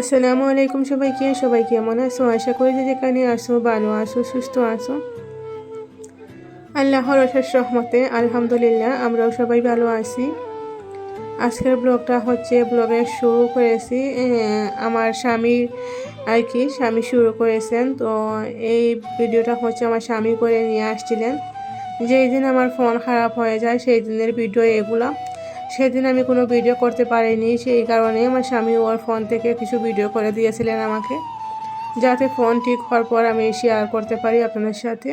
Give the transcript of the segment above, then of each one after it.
আসসালামু আলাইকুম সবাইকে, সবাই কেমন আছো? আশা করি যে যেখানে আসো ভালো আসো সুস্থ আছো। আল্লাহর অশেষ রহমতে, আলহামদুলিল্লাহ, আমরাও সবাই ভালো আছি। আজকের ব্লগটা হচ্ছে ব্লগে শুরু করেছি। আমার স্বামী আর কি, স্বামী শুরু করেছেন। তো এই ভিডিওটা হচ্ছে আমার স্বামী করে নিয়ে আসছিলেন। যেই দিন আমার ফোন খারাপ হয়ে যায়, সেই দিনের ভিডিও এগুলা। সেদিন আমি কোনো ভিডিও করতে পারিনি, সেই কারণে আমার স্বামী ওর ফোন থেকে কিছু ভিডিও করে দিয়েছিলেন আমাকে, যাতে ফোন ঠিক হওয়ার পর আমি শেয়ার করতে পারি আপনাদের সাথে।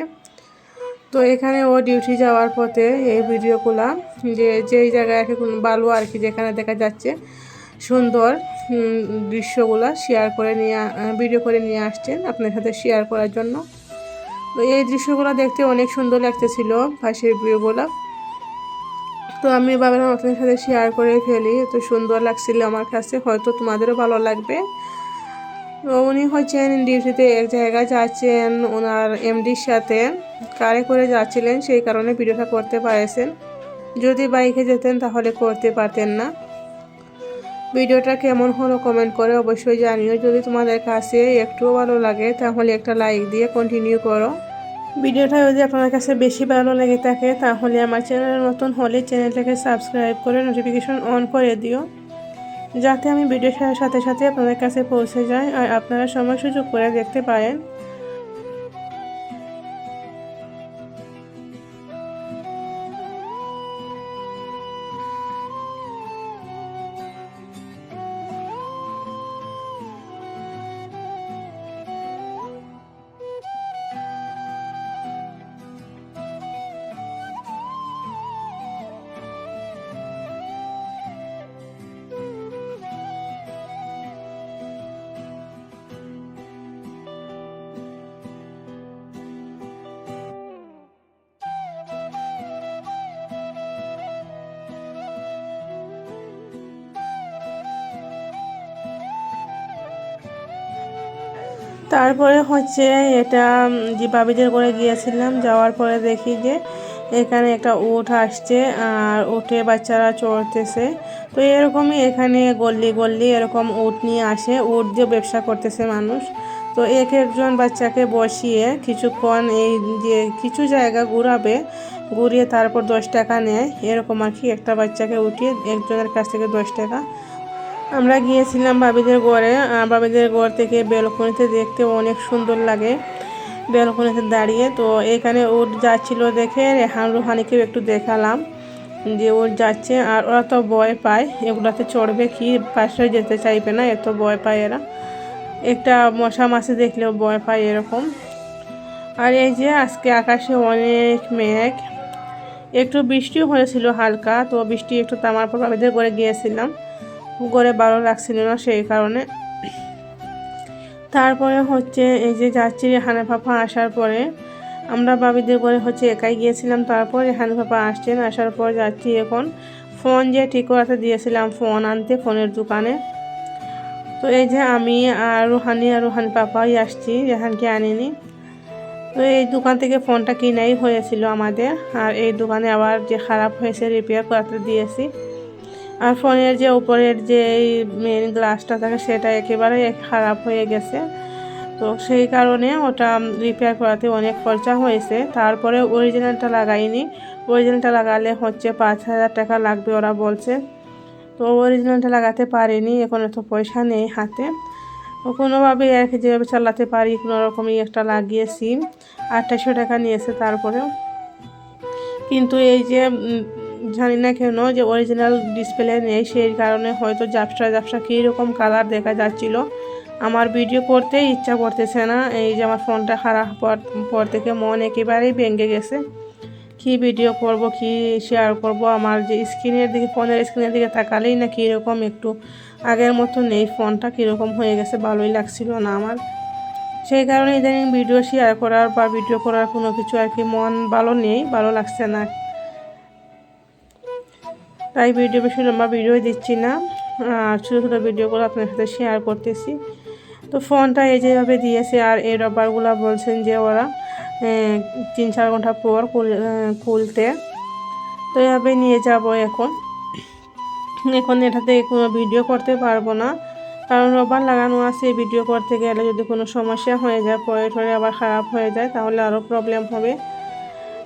তো এখানে ও ডিউটি যাওয়ার পথে এই ভিডিওগুলা যে যেই জায়গায় এখন বালু আর কি যেখানে দেখা যাচ্ছে, সুন্দর দৃশ্যগুলা শেয়ার করে নিয়ে ভিডিও করে নিয়ে আসছেন আপনার সাথে শেয়ার করার জন্য। তো এই দৃশ্যগুলো দেখতে অনেক সুন্দর লাগতেছিল পাশের ভিউগুলো তো আমি ভাবলাম আপনাদের সাথে শেয়ার করে ফেলি। এত সুন্দর লাগছিল আমার কাছে। হয়তো তোমাদেরও ভালো লাগবে। তো উনি হচ্ছেন ডিউটিতে এক জায়গায় যাচ্ছেন ওনার এমডির সাথে। কারে করে যাচ্ছিলেন, সেই কারণে ভিডিওটা করতে পারেছেন। যদি বাইকে যেতেন তাহলে করতে পারতেন না। ভিডিওটা কেমন হলো কমেন্ট করে অবশ্যই জানিও। যদি তোমাদের কাছে একটুও ভালো লাগে, তাহলে একটা লাইক দিয়ে কন্টিনিউ করো। ভিডিওটা যদি আপনার কাছে বেশি ভালো লেগে থাকে, তাহলে আমার চ্যানেল নতুন হলে চ্যানেলটাকে সাবস্ক্রাইব করে নোটিফিকেশন অন করে দিও, যাতে আমি ভিডিও সাথে সাথে আপনাদের কাছে পৌঁছে যাই আর আপনারা সময় সুযোগ করে দেখতে পারেন। তারপরে হচ্ছে এটা যে বাবিদের করে গিয়েছিলাম, যাওয়ার পরে দেখি যে এখানে একটা উট আসছে, আর উঠে বাচ্চারা চড়তেছে। তো এরকমই এখানে গল্লি গল্লি এরকম উট নিয়ে আসে, উট দিয়ে ব্যবসা করতেছে মানুষ। তো এক একজন বাচ্চাকে বসিয়ে কিছুক্ষণ এই যে কিছু জায়গা ঘুরাবে, ঘুরিয়ে তারপর দশ টাকা নেয়, এরকম আর কি একটা বাচ্চাকে উঠিয়ে একজনের কাছ থেকে দশ টাকা আমরা গিয়েছিলাম বাবিদের গড়ে বাবিদের ঘর থেকে বেলকনিতে দেখতে অনেক সুন্দর লাগে বেলকনিতে দাঁড়িয়ে। তো এখানে ওর যাচ্ছিল দেখে রেহান রুহানিকেও একটু দেখালাম যে ওর যাচ্ছে আর ওরা তো ভয় পায়। এগুলাতে চড়বে কি? পাশে যেতে চাইবে না, এত ভয় পায় এরা। একটা মশা মাছি দেখলেও ভয় পায় এরকম। আর এই যে আজকে আকাশে অনেক মেঘ। একটু বৃষ্টিও হয়েছিল হালকা, তো বৃষ্টি একটু তামার পর বাবিদের ঘরে গিয়েছিলাম। ঘরে ভালো লাগছিল না সেই কারণে। তারপরে হচ্ছে এই যে যাচ্ছি রেহানা পাপা আসার পরে, আমরা বাবিদের ঘরে হচ্ছে একাই গিয়েছিলাম। তারপর রেহানা পাপা আসছেন, আসার পর যাচ্ছি এখন। ফোন যে ঠিক করাতে দিয়েছিলাম, ফোন আনতে ফোনের দোকানে। তো এই যে আমি আর রুহানি আর রুহানি পাপাই আসছি, রেহানকে আনিনি। তো এই দোকান থেকে ফোনটা কিনাই হয়েছিল আমাদের। আর এই দোকানে আবার যে খারাপ হয়েছে রিপেয়ার করাতে দিয়েছি। আর ফোনের যে উপরের যে মেন গ্লাসটা থাকে, সেটা একেবারে খারাপ হয়ে গেছে। তো সেই কারণে ওটা রিপেয়ার করাতে অনেক খরচা হয়েছে। তারপরে অরিজিনালটা লাগাইনি। অরিজিনালটা লাগালে হচ্ছে পাঁচ হাজার টাকা লাগবে ওরা বলছে। তো অরিজিনালটা লাগাতে পারিনি, এখন এত পয়সা নেই হাতে। কোনোভাবে আর কি যেভাবে চালাতে পারি, কোনো রকমই একটা লাগিয়েছি আঠাশশো টাকা নিয়েছে তারপরেও। কিন্তু এই যে জানি না কেন যে অরিজিনাল ডিসপ্লে নেই, সেই কারণে হয়তো জাপসা জাপসা কীরকম কালার দেখা যাচ্ছিল। আমার ভিডিও করতে ইচ্ছা করতেছে না, এই যে আমার ফোনটা খারাপ পর থেকে মন একেবারেই ভেঙে গেছে। কি ভিডিও করব, কি শেয়ার করব, আমার যে স্ক্রিনের দিকে, ফোনের স্ক্রিনের দিকে তাকালেই না কীরকম একটু আগের মতো নেই, ফোনটা কীরকম হয়ে গেছে, ভালোই লাগছিল না আমার। সেই কারণে ইদানিং ভিডিও শেয়ার করার বা ভিডিও করার কোনো কিছু আর কি মন ভালো নেই, ভালো লাগছে না। তাই ভিডিও বেশি লম্বা ভিডিও দিচ্ছি না। আর ছোটো ছোটো ভিডিওগুলো আপনার সাথে শেয়ার করতেছি। তো ফোনটা এই যেভাবে দিয়েছে আর এই রবারগুলো বলছেন যে ওরা তিন চার ঘণ্টা পর খুলতে। তো এভাবে নিয়ে যাব এখন। এখন এটাতে কোনো ভিডিও করতে পারব না। কারণ রবার লাগানো আছে ভিডিও করতে গেলে যদি কোনো সমস্যা হয়ে যায়, পরে টরে আবার খারাপ হয়ে যায়, তাহলে আরও প্রবলেম হবে।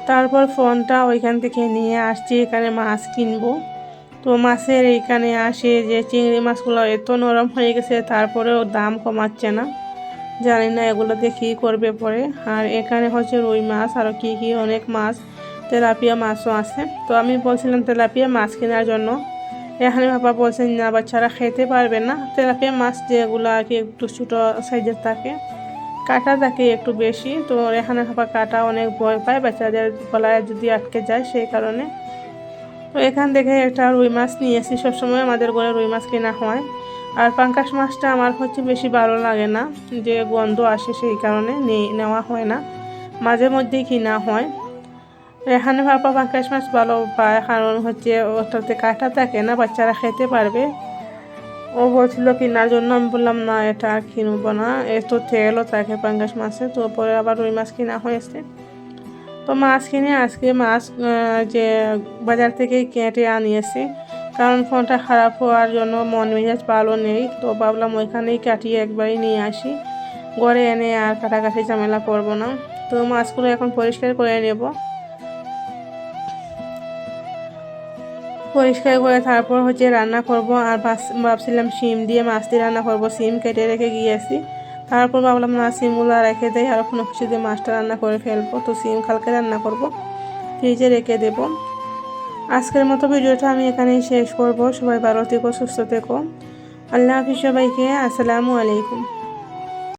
তারপর ফোনটা ওইখান থেকে নিয়ে আসছি, এখানে মাছ কিনবো। তো মাছের এইখানে আসে যে চিংড়ি মাছগুলো এত নরম হয়ে গেছে, তারপরেও দাম কমাচ্ছে না। জানি না এগুলো দিয়ে কী করবে পরে। আর এখানে হচ্ছে রুই মাছ আরও কী কী অনেক মাছ, তেলাপিয়া মাছও আছে। তো আমি বলছিলাম তেলাপিয়া মাছ কেনার জন্য। এখানে বাবা বলছেন, না বাচ্চারা খেতে পারবে না। তেলাপিয়া মাছ যেগুলো আর কি একটু ছোটো সাইজের থাকে, কাটা থাকে একটু বেশি। তো এখানে বাবা কাটা অনেক ভয় পায়, বাচ্চাদের গলায় যদি আটকে যায় সেই কারণে। তো এখান থেকে একটা রুই মাছ নিয়ে এসি সবসময় আমাদের ঘরে রুই মাছ কেনা হয়। আর পাঙ্কাশ মাছটা আমার হচ্ছে বেশি ভালো লাগে না। যে গন্ধ আসে সেই কারণে নেওয়া হয় না। মাঝে মধ্যেই কিনা হয়। এখানে ভাপা পাঙ্কাশ মাছ ভালো পায়, কারণ হচ্ছে ওটাতে কাটা থাকে না, বাচ্চারা খেতে পারবে। ও বলছিল কেনার জন্য আমি বললাম, না, এটা আর কিনবো না। এত তেলও থাকে পাঙ্কাশ মাছে, তো পরে আবার রুই মাছ কিনা হয়েছে। তো মাছ কিনে আজকে মাছ যে বাজার থেকেই কেটে আনিয়েছি কারণ ফোনটা খারাপ হওয়ার জন্য মন মেজাজ ভালো নেই, তো ভাবলাম ওইখানেই কাটিয়ে একবারই নিয়ে আসি। ঘরে এনে আর কাটাকাটি ঝামেলা করব না। তো মাছগুলো এখন পরিষ্কার করে নেব। পরিষ্কার করে তারপর হচ্ছে রান্না করব। আর ভাবছিলাম শিম দিয়ে মাছ দিয়ে রান্না করব। শিম কেটে রেখে গিয়েছি। তারপর ভাবলাম, না সিমগুলো রেখে দেয় আর কোনো কিছু দিয়ে মাছটা রান্না করে ফেলব। তো সিম কালকে রান্না করব, ফ্রিজে রেখে দেব। আজকের মতো ভিডিওটা আমি এখানেই শেষ করব। সবাই ভালো থেকো, সুস্থ থেকো। আল্লাহ হাফিজ সবাইকে, আসসালামু আলাইকুম।